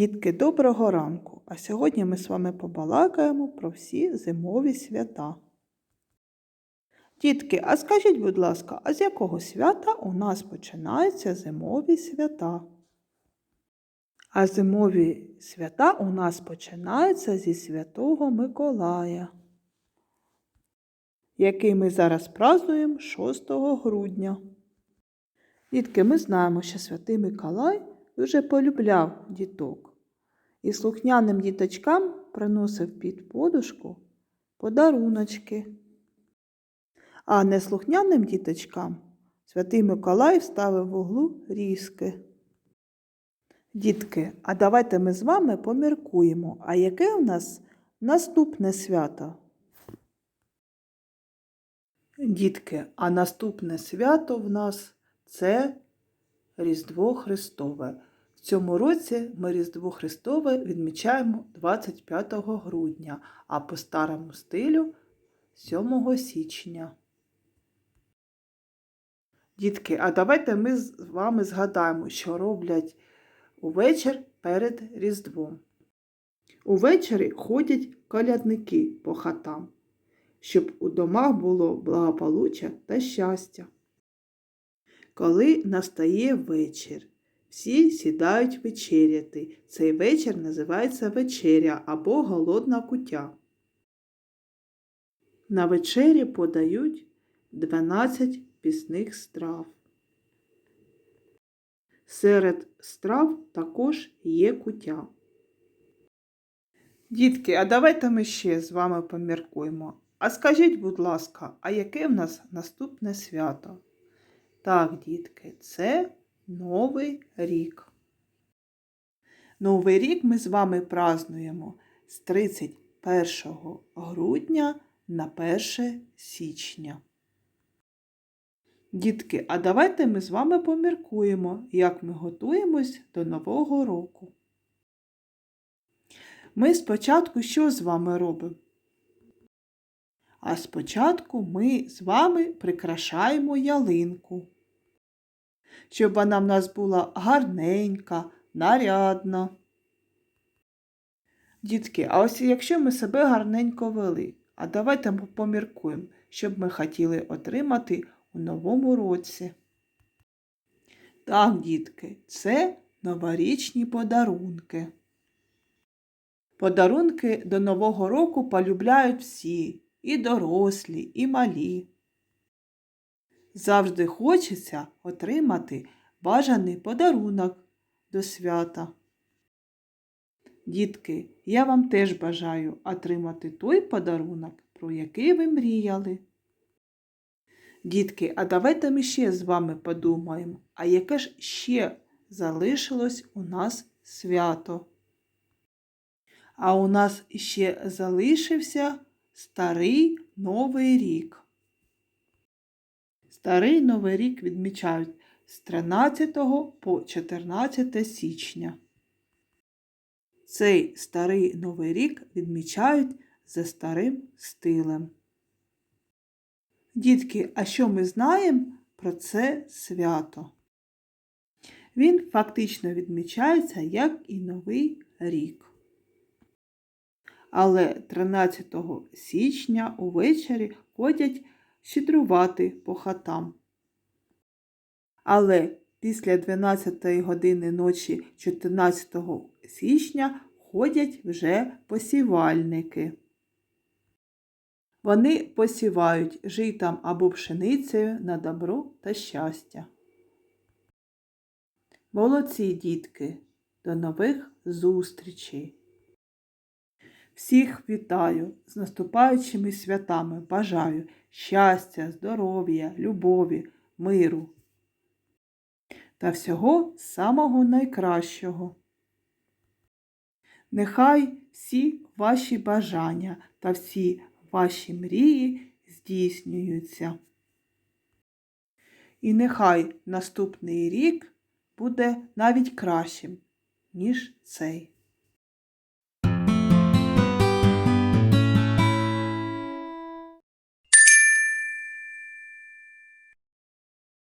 Дітки, доброго ранку! А сьогодні ми з вами побалакаємо про всі зимові свята. Дітки, а скажіть, будь ласка, а з якого свята у нас починаються зимові свята? А зимові свята у нас починаються зі Святого Миколая, який ми зараз празднуємо 6 грудня. Дітки, ми знаємо, що Святий Миколай дуже полюбляв діток і слухняним діточкам приносив під подушку подаруночки. А неслухняним діточкам Святий Миколай вставив в углу різки. Дітки, а давайте ми з вами поміркуємо, а яке у нас наступне свято? Дітки, а наступне свято в нас це Різдво Христове. В цьому році ми Різдво Христове відмічаємо 25 грудня, а по старому стилю 7 січня. Дітки, а давайте ми з вами згадаємо, що роблять увечір перед Різдвом. Увечері ходять колядники по хатам, щоб у домах було благополуччя та щастя. Коли настає вечір, всі сідають вечеряти. Цей вечір називається вечеря або голодна кутя. На вечері подають 12 пісних страв. Серед страв також є кутя. Дітки, а давайте ми ще з вами поміркуємо. А скажіть, будь ласка, а яке в нас наступне свято? Так, дітки, це Новий рік. Новий рік ми з вами празнуємо з 31 грудня на 1 січня. Дітки, а давайте ми з вами поміркуємо, як ми готуємось до Нового року. Ми спочатку що з вами робимо? А спочатку ми з вами прикрашаємо ялинку, щоб вона в нас була гарненька, нарядна. Дітки, а ось якщо ми себе гарненько вели, а давайте поміркуємо, щоб ми хотіли отримати у новому році. Так, дітки, це новорічні подарунки. Подарунки до Нового року полюбляють всі і дорослі, і малі. Завжди хочеться отримати бажаний подарунок до свята. Дітки, я вам теж бажаю отримати той подарунок, про який ви мріяли. Дітки, а давайте ми ще з вами подумаємо, а яке ж ще залишилось у нас свято? А у нас ще залишився Старий Новий рік. Старий Новий рік відмічають з 13 по 14 січня. Цей старий Новий рік відмічають за старим стилем. Дітки, а що ми знаємо про це свято? Він фактично відмічається як і Новий рік. Але 13 січня увечері ходять щедрувати по хатам. Але після 12 години ночі 14 січня ходять вже посівальники. Вони посівають житам або пшеницею на добро та щастя. Молодці дітки, до нових зустрічей! Всіх вітаю з наступаючими святами. Бажаю щастя, здоров'я, любові, миру та всього самого найкращого. Нехай всі ваші бажання та всі ваші мрії здійснюються. І нехай наступний рік буде навіть кращим, ніж цей.